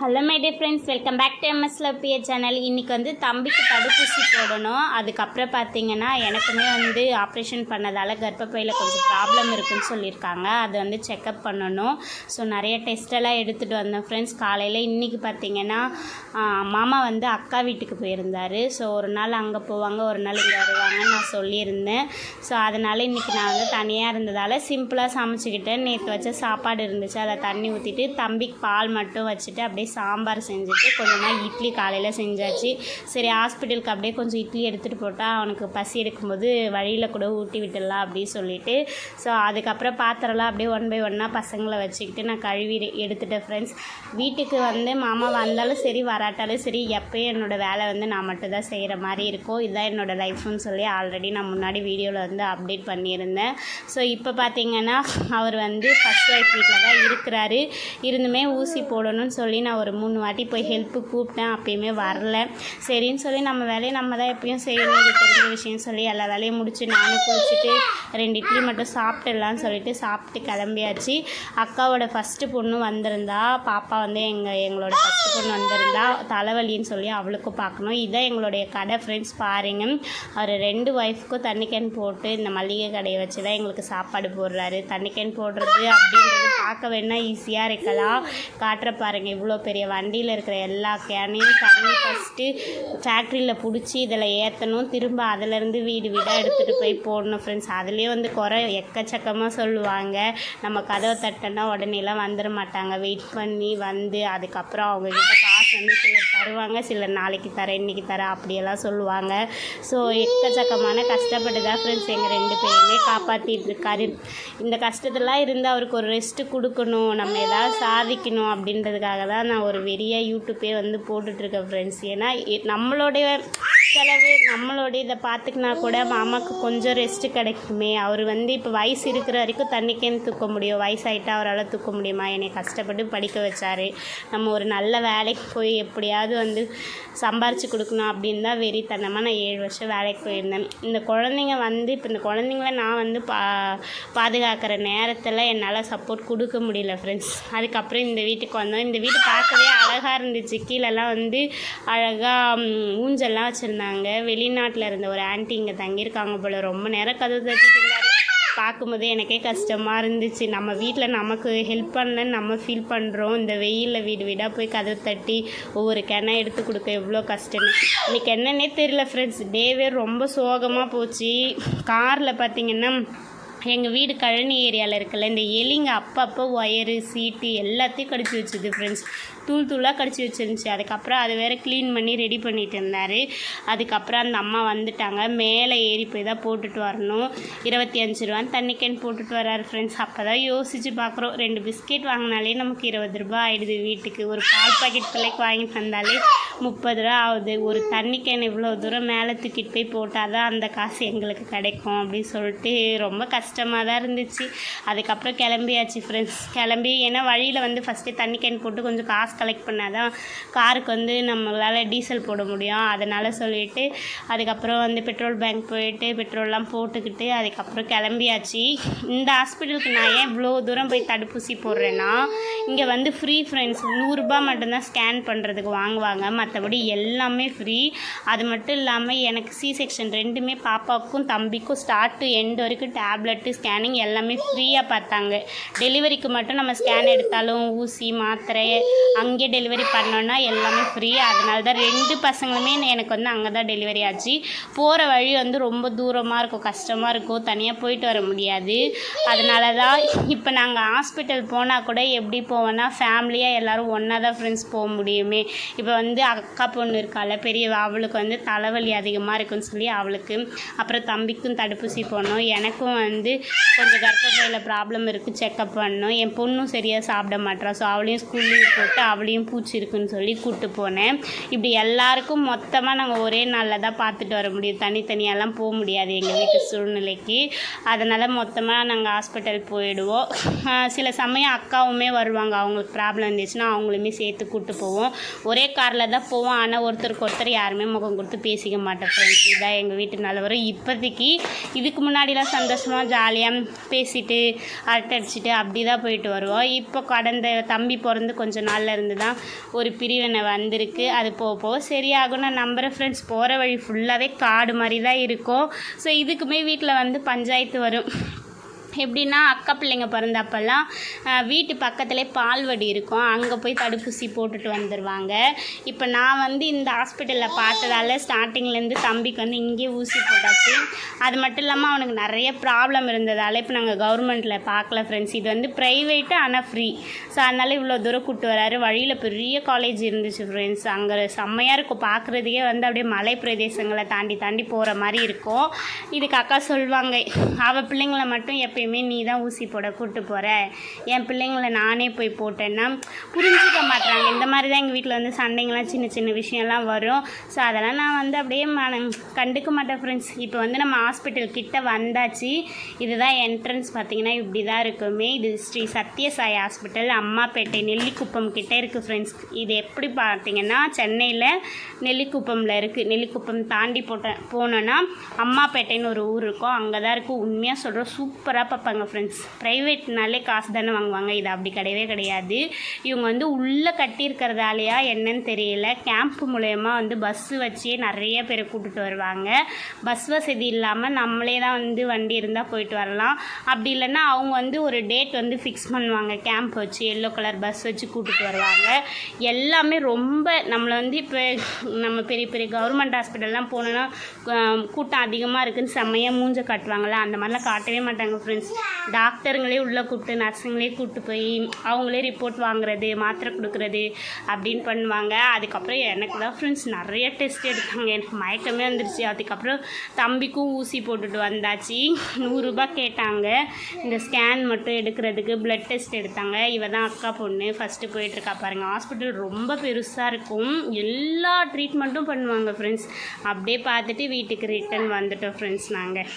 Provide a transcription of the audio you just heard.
Hello my dear friends welcome back to MS BA channel இன்றைக்கி வந்து தம்பிக்கு தடுப்பூசி போடணும். அதுக்கப்புறம் பார்த்தீங்கன்னா எனக்குமே வந்து ஆப்ரேஷன் பண்ணதால் கர்ப்பப்பையில் கொஞ்சம் ப்ராப்ளம் இருக்குன்னு சொல்லியிருக்காங்க. அது வந்து செக்கப் பண்ணணும். ஸோ நிறைய டெஸ்டெல்லாம் எடுத்துகிட்டு வந்தேன் ஃப்ரெண்ட்ஸ் காலையில் இன்றைக்கி பார்த்தீங்கன்னா மாமா வந்து அக்கா வீட்டுக்கு போயிருந்தார். ஸோ ஒரு நாள் அங்கே போவாங்க ஒரு நாள் இங்கே வருவாங்கன்னு நான் சொல்லியிருந்தேன். ஸோ அதனால் இன்றைக்கி நான் வந்து தனியாக இருந்ததால் சிம்பிளாக சமைச்சிக்கிட்டேன். நேற்று வச்ச சாப்பாடு இருந்துச்சு. அதை தண்ணி ஊற்றிட்டு தம்பிக்கு பால் மட்டும் வச்சுட்டு அப்படியே சாம்பார் செஞ்சுட்டு கொஞ்சமாக இட்லி காலையில் செஞ்சாச்சு. சரி ஹாஸ்பிட்டலுக்கு அப்படியே கொஞ்சம் இட்லி எடுத்துகிட்டு போட்டால் அவனுக்கு பசி எடுக்கும்போது வழியில் கூட ஊட்டி விட்டுடலாம் அப்படின்னு சொல்லிட்டு. ஸோ அதுக்கப்புறம் பாத்திரம்லாம் அப்படியே ஒன் பை ஒன்னாக பசங்களை வச்சுக்கிட்டு நான் கழுவி எடுத்துட்டேன் ஃப்ரெண்ட்ஸ் வீட்டுக்கு வந்து மாமா வந்தாலும் சரி வராட்டாலும் சரி எப்போயும் என்னோடய வேலை வந்து நான் மட்டும் தான் செய்கிற மாதிரி இருக்கும். இதுதான் என்னோடய லைஃப்னு சொல்லி ஆல்ரெடி நான் முன்னாடி வீடியோவில் வந்து அப்டேட் பண்ணியிருந்தேன். ஸோ இப்போ பார்த்தீங்கன்னா அவர் வந்து ஃபஸ்ட் ஒய்ஃப் வீட்டில் தான் இருக்கிறாரு. இருந்துமே ஊசி போடணும்னு சொல்லி நான் ஒரு மூணு வாட்டி போய் ஹெல்ப்பு கூப்பிட்டேன் அப்பயுமே வரல. சரின்னு சொல்லி நம்ம வேலையை நம்ம தான் எப்பயும் செய்யணும். இது தெரிஞ்ச விஷயம் சொல்லி எல்லா வேலையும் முடிச்சு நானும் குளிச்சுட்டு ரெண்டு இட்லி மட்டும் சாப்பிட்டுடலான்னு சொல்லிட்டு சாப்பிட்டு கிளம்பியாச்சு. அக்காவோட ஃபஸ்ட்டு பொண்ணு வந்திருந்தா பாப்பா வந்து எங்கள் எங்களோட ஃபஸ்ட்டு பொண்ணு வந்திருந்தா தலைவலின்னு சொல்லி அவளுக்கும் பார்க்கணும். இதான் எங்களுடைய கடை ஃப்ரெண்ட்ஸ் பாருங்க. அவர் ரெண்டு ஒய்ஃப்க்கும் தண்ணி கேன் போட்டு இந்த மளிகை கடையை வச்சு தான் எங்களுக்கு சாப்பாடு போடுறாரு. தண்ணி கேன் போடுறது அப்படின்றது பார்க்க வேணா ஈஸியாக இருக்கலாம். காட்டுற பாருங்கள் இவ்வளோ பெரிய வண்டியில் இருக்கிற எல்லா கேனையும் தண்ணி ஃபஸ்ட்டு ஃபேக்ட்ரியில் பிடிச்சி இதில் ஏற்றணும் திரும்ப அதிலேருந்து வீடு வீடாக எடுத்துகிட்டு போய் போடணும் ஃப்ரெண்ட்ஸ் அதுலேயே வந்து குறை எக்கச்சக்கமாக சொல்லுவாங்க. நம்ம கதவை தட்டினா உடனேலாம் வந்துட மாட்டாங்க. வெயிட் பண்ணி வந்து அதுக்கப்புறம் அவங்கக்கிட்ட காசு வந்து சிலர் தருவாங்க சிலர் நாளைக்கு தரேன் இன்றைக்கி தரேன் அப்படியெல்லாம் சொல்லுவாங்க. ஸோ எக்கச்சக்கமான கஷ்டப்பட்டு தான் ஃப்ரெண்ட்ஸ் எங்கள் ரெண்டு பேருமே காப்பாற்றிட்டு இருக்காரு. இந்த கஷ்டத்தெல்லாம் இருந்து அவருக்கு ஒரு ரெஸ்ட்டு கொடுக்கணும் நம்ம ஏதாவது சாதிக்கணும் அப்படின்றதுக்காக தான் நான் ஒரு வெறியாக யூடியூப்பே வந்து போட்டுட்ருக்கேன் ஃப்ரெண்ட்ஸ் ஏன்னா இ- நம்மளுடைய செலவு நம்மளோட இதை பார்த்துக்கினா கூட மாமாவுக்கு கொஞ்சம் ரெஸ்ட்டு கிடைக்குமே. அவர் வந்து இப்போ வயசு இருக்கிற வரைக்கும் தண்ணிக்கேன்னு தூக்க முடியும். வயசாயிட்டா அவரால் தூக்க முடியுமா? என்னை கஷ்டப்பட்டு படிக்க வச்சாரு. நம்ம ஒரு நல்ல வேலைக்கு போய் எப்படியாவது வந்து சம்பாரித்து கொடுக்கணும் அப்படின்னு தான் வெறித்தனமாக நான் ஏழு வருஷம் வேலைக்கு போயிருந்தேன். இந்த குழந்தைங்க வந்து இப்போ இந்த குழந்தைங்கள நான் வந்து பா பாதுகாக்கிற நேரத்தில் என்னால் சப்போர்ட் கொடுக்க முடியல ஃப்ரெண்ட்ஸ் அதுக்கப்புறம் இந்த வீட்டுக்கு வந்தோம். இந்த வீடு பார்க்கவே அழகாக இருந்துச்சு. கீழெல்லாம் வந்து அழகாக ஊஞ்சல்லாம் வச்சுருந்தாங்க. வெளிநாட்டில் இருந்த ஒரு ஆன்ட்டி இங்கே தங்கியிருக்காங்க போல். ரொம்ப நேரம் கதவு தட்டிட்டு இருந்தாரு. பார்க்கும்போதே எனக்கே கஷ்டமாக இருந்துச்சு. நம்ம வீட்டில் நமக்கு ஹெல்ப் பண்ணலன்னு நம்ம ஃபீல் பண்ணுறோம் இந்த வெயிலில் வீடு வீடாக போய் கதவு தட்டி ஒவ்வொரு கிணை எடுத்து கொடுக்க எவ்வளோ கஷ்டம்னு. இன்றைக்கி என்னன்னே தெரியல ஃப்ரெண்ட்ஸ் டேவே ரொம்ப சோகமாக போச்சு. காரில் பார்த்தீங்கன்னா எங்கள் வீடு கழனி ஏரியாவில் இருக்குல்ல இந்த எலிங்க அப்பப்போ ஒயரு சீட்டு எல்லாத்தையும் கடிச்சு வச்சுது ஃப்ரெண்ட்ஸ் தூள் தூளாக கடிச்சு வச்சிருந்துச்சு. அதுக்கப்புறம் அதை வேற க்ளீன் பண்ணி ரெடி பண்ணிட்டு இருந்தார். அதுக்கப்புறம் அந்த அம்மா வந்துட்டாங்க. மேலே ஏறி போய் தான் போட்டுட்டு வரணும். இருபத்தி அஞ்சு ரூபான்னு தண்ணி கேன் போட்டுட்டு வராரு ஃப்ரெண்ட்ஸ் அப்போ தான் யோசிச்சு பார்க்குறோம். ரெண்டு பிஸ்கெட் வாங்கினாலே நமக்கு இருபது ரூபா ஆகிடுது வீட்டுக்கு. ஒரு பால் பாக்கெட் பிள்ளைக்கு வாங்கிட்டு வந்தாலே முப்பது ரூபா ஆகுது. ஒரு தண்ணி கேன் இவ்வளோ தூரம் மேலே தூக்கிட்டு போய் போட்டால் தான் அந்த காசு எங்களுக்கு கிடைக்கும் அப்படின்னு சொல்லிட்டு ரொம்ப கஷ்டமாக தான் இருந்துச்சு. அதுக்கப்புறம் கிளம்பியாச்சு ஃப்ரெண்ட்ஸ் கிளம்பி ஏன்னா வழியில் வந்து ஃபஸ்ட்டு தண்ணி கேன் போட்டு கொஞ்சம் காசு கலெக்ட் பண்ணால் தான் காருக்கு வந்து நம்மளால் டீசல் போட முடியும். அதனால் சொல்லிட்டு அதுக்கப்புறம் வந்து பெட்ரோல் பேங்க் போயிட்டு பெட்ரோல்லாம் போட்டுக்கிட்டு அதுக்கப்புறம் கிளம்பியாச்சு. இந்த ஹாஸ்பிட்டலுக்கு நான் ஏன் இவ்வளோ தூரம் போய் தடுப்பூசி போடுறேன்னா இங்கே வந்து ஃப்ரீ ஃப்ரெண்ட்ஸ் நூறுரூபா மட்டும்தான் ஸ்கேன் பண்ணுறதுக்கு வாங்குவாங்க. மற்றபடி எல்லாமே ஃப்ரீ அது மட்டும் இல்லாமல் எனக்கு சி செக்ஷன் ரெண்டுமே பாப்பாவுக்கும் தம்பிக்கும் ஸ்டார்ட் டு எண்ட் வரைக்கும் டேப்லெட்டு ஸ்கேனிங் எல்லாமே ஃப்ரீயாக பார்த்தாங்க. டெலிவரிக்கு மட்டும் நம்ம ஸ்கேன் எடுத்தாலும் ஊசி மாத்திரை அங்கே டெலிவரி பண்ணோன்னா எல்லாமே ஃப்ரீ அதனால தான் ரெண்டு பசங்களுமே எனக்கு வந்து அங்கே தான் டெலிவரி ஆச்சு. போகிற வழி வந்து ரொம்ப தூரமாக இருக்கும் கஷ்டமாக இருக்கும். தனியாக போயிட்டு வர முடியாது. அதனால தான் இப்போ நாங்கள் ஹாஸ்பிட்டல் போனால் கூட எப்படி போவோன்னா ஃபேமிலியாக எல்லோரும் ஒன்றா தான் ஃப்ரெண்ட்ஸ் போக முடியுமே. இப்போ வந்து அக்கா பொண்ணு இருக்கால பெரிய அவளுக்கு வந்து தலைவலி அதிகமாக இருக்குன்னு சொல்லி அவளுக்கு அப்புறம் தம்பிக்கும் தடுப்பூசி போடணும். எனக்கும் வந்து கொஞ்சம் கர்ப்பப்பையில் ப்ராப்ளம் இருக்குது செக்கப் பண்ணணும். என் பொண்ணும் சரியாக சாப்பிட மாட்றா ஸோ அவளையும் ஸ்கூல் லீவ் போட்டு அவளையும் பூச்சி இருக்குன்னு சொல்லி கூப்பிட்டு போனேன். இப்படி எல்லாருக்கும் மொத்தமாக நாங்கள் ஒரே நாளில் தான் பார்த்துட்டு வர முடியும். தனித்தனியாலாம் போக முடியாது எங்கள் வீட்டு சூழ்நிலைக்கு. அதனால் மொத்தமாக நாங்கள் ஹாஸ்பிட்டல் போயிடுவோம். சில சமயம் அக்காவுமே வருவாங்க. அவங்களுக்கு ப்ராப்ளம் இருந்துச்சுன்னா அவங்களுமே சேர்த்து கூப்பிட்டு போவோம். ஒரே காரில் தான் போவோம். ஆனால் ஒருத்தருக்கு ஒருத்தர் யாருமே முகம் கொடுத்து பேசிக்க மாட்டோம் ஃப்ரெண்ட்ஸ் இதான் எங்கள் வீட்டு நிலவரம். இப்போதைக்கு இதுக்கு முன்னாடிலாம் சந்தோஷமாக ஜாலியாக பேசிட்டு அரட்டை அடிச்சுட்டு அப்படி தான் போயிட்டு வருவோம். இப்போ கடந்த தம்பி பிறந்து கொஞ்சம் நாளில் இருந்து தான் ஒரு பிரிவினை வந்திருக்கு. அது போக போக சரியாகும் நான் நம்புகிறேன் ஃப்ரெண்ட்ஸ் போகிற வழி ஃபுல்லாகவே காடு மாதிரி தான் இருக்கும். ஸோ இதுக்குமே வீட்டில் வந்து பஞ்சாயத்து வரும். எப்படின்னா அக்கா பிள்ளைங்க பிறந்தப்பெல்லாம் வீட்டு பக்கத்துலேயே பால்வடி இருக்கும். அங்கே போய் தடுப்பூசி போட்டுட்டு வந்துடுவாங்க இப்போ நான் வந்து இந்த ஹாஸ்பிட்டலில் பார்த்ததால ஸ்டார்டிங்லேருந்து தம்பிக்கு வந்து இங்கேயே ஊசி போட்டாச்சு. அது மட்டும் இல்லாமல் அவனுக்கு நிறைய ப்ராப்ளம் இருந்ததால் இப்போ நாங்கள் கவர்மெண்ட்டில் பார்க்கல ஃப்ரெண்ட்ஸ் இது வந்து ப்ரைவேட்டு ஆனால் ஃப்ரீ ஸோ அதனால் இவ்வளோ தூரம் கூட்டு வராரு. வழியில் பெரிய காலேஜ் இருந்துச்சு ஃப்ரெண்ட்ஸ் அங்கே செம்மையாக இருக்கும். பார்க்குறதுக்கே வந்து அப்படியே மலை பிரதேசங்களை தாண்டி தாண்டி போகிற மாதிரி இருக்கும். இதுக்கு அக்கா சொல்லுவாங்க அவள் பிள்ளைங்களை மட்டும் எப்பயும் நீ தான் ஊசி போட கூட்டு போகிற என் பிள்ளைங்களை நானே போய் போட்டேன்னா புரிஞ்சுக்க மாட்டாங்க இந்த மாதிரி தான் எங்கள் வீட்டில் வந்து சண்டைங்கெல்லாம் சின்ன சின்ன விஷயம்லாம் வரும். ஸோ அதெல்லாம் நான் வந்து அப்படியே மன கண்டுக்க மாட்டேன் ஃப்ரெண்ட்ஸ் இப்போ வந்து நம்ம ஹாஸ்பிட்டல் கிட்ட வந்தாச்சு. இதுதான் என்ட்ரன்ஸ் பார்த்தீங்கன்னா இப்படி தான் இருக்குமே. இது ஸ்ரீ சத்யசாய் ஹாஸ்பிட்டல் அம்மாப்பேட்டை நெல்லிக்குப்பம் கிட்டே இருக்குது ஃப்ரெண்ட்ஸ் இது எப்படி பார்த்தீங்கன்னா சென்னையில் நெல்லிக்குப்பமில் இருக்குது நெல்லிக்குப்பம் தாண்டி போட்ட போனோன்னா அம்மாப்பேட்டைன்னு ஒரு ஊர் இருக்கும். அங்கே தான் இருக்குது உண்மையாக சொல்கிறோம் சூப்பராக பார்ப்பாங்க ஃப்ரெண்ட்ஸ் ப்ரைவேட்னாலே காசு தானே வாங்குவாங்க. இது அப்படி கிடையவே கிடையாது. இவங்க வந்து உள்ளே கட்டியிருக்கிறதாலையா என்னன்னு தெரியல. கேம்ப் மூலயமா வந்து பஸ்ஸு வச்சே நிறைய பேரை கூட்டிட்டு வருவாங்க. பஸ் வசதி இல்லாமல் நம்மளே தான் வந்து வண்டி இருந்தால் போயிட்டு வரலாம். அப்படி இல்லைன்னா அவங்க வந்து ஒரு டேட் வந்து ஃபிக்ஸ் பண்ணுவாங்க. கேம்ப் வச்சு எல்லோ கலர் பஸ் வச்சு கூப்பிட்டு வருவாங்க. எல்லாமே ரொம்ப நம்மளை வந்து இப்போ நம்ம பெரிய பெரிய கவர்மெண்ட் ஹாஸ்பிட்டல்லாம் போனோன்னா கூட்டம் அதிகமாக இருக்குதுன்னு செம்மையாக மூஞ்ச காட்டுவாங்கள்ல அந்த மாதிரிலாம் காட்டவே மாட்டாங்க ஃப்ரெண்ட்ஸ் டாக்டருங்களே உள்ளே கூப்பிட்டு நர்ஸுங்களே கூப்பிட்டு போய் அவங்களே ரிப்போர்ட் வாங்குறது மாத்திரை கொடுக்குறது அப்படின்னு பண்ணுவாங்க. அதுக்கப்புறம் எனக்கு தான் ஃப்ரெண்ட்ஸ் நிறைய டெஸ்ட் எடுத்தாங்க. எனக்கு மயக்கமே வந்துருச்சு. அதுக்கப்புறம் தம்பிக்கும் ஊசி போட்டுட்டு வந்தாச்சு. நூறுரூபா கேட்டாங்க. இந்த ஸ்கேன் மட்டும் எடுக்கிறதுக்கு ப்ளட் டெஸ்ட் எடுத்தாங்க. இவ தான் அக்கா பொண்ணு. ஃபஸ்ட்டு போயிட்டுருக்கா பாருங்கள் ஹாஸ்பிட்டல் ரொம்ப பெருசாக இருக்கும். எல்லா ட்ரீட்மெண்ட்டும் பண்ணுவாங்க ஃப்ரெண்ட்ஸ் அப்படியே பார்த்துட்டு வீட்டுக்கு ரிட்டர்ன் வந்துட்டோம் ஃப்ரெண்ட்ஸ் நாங்கள்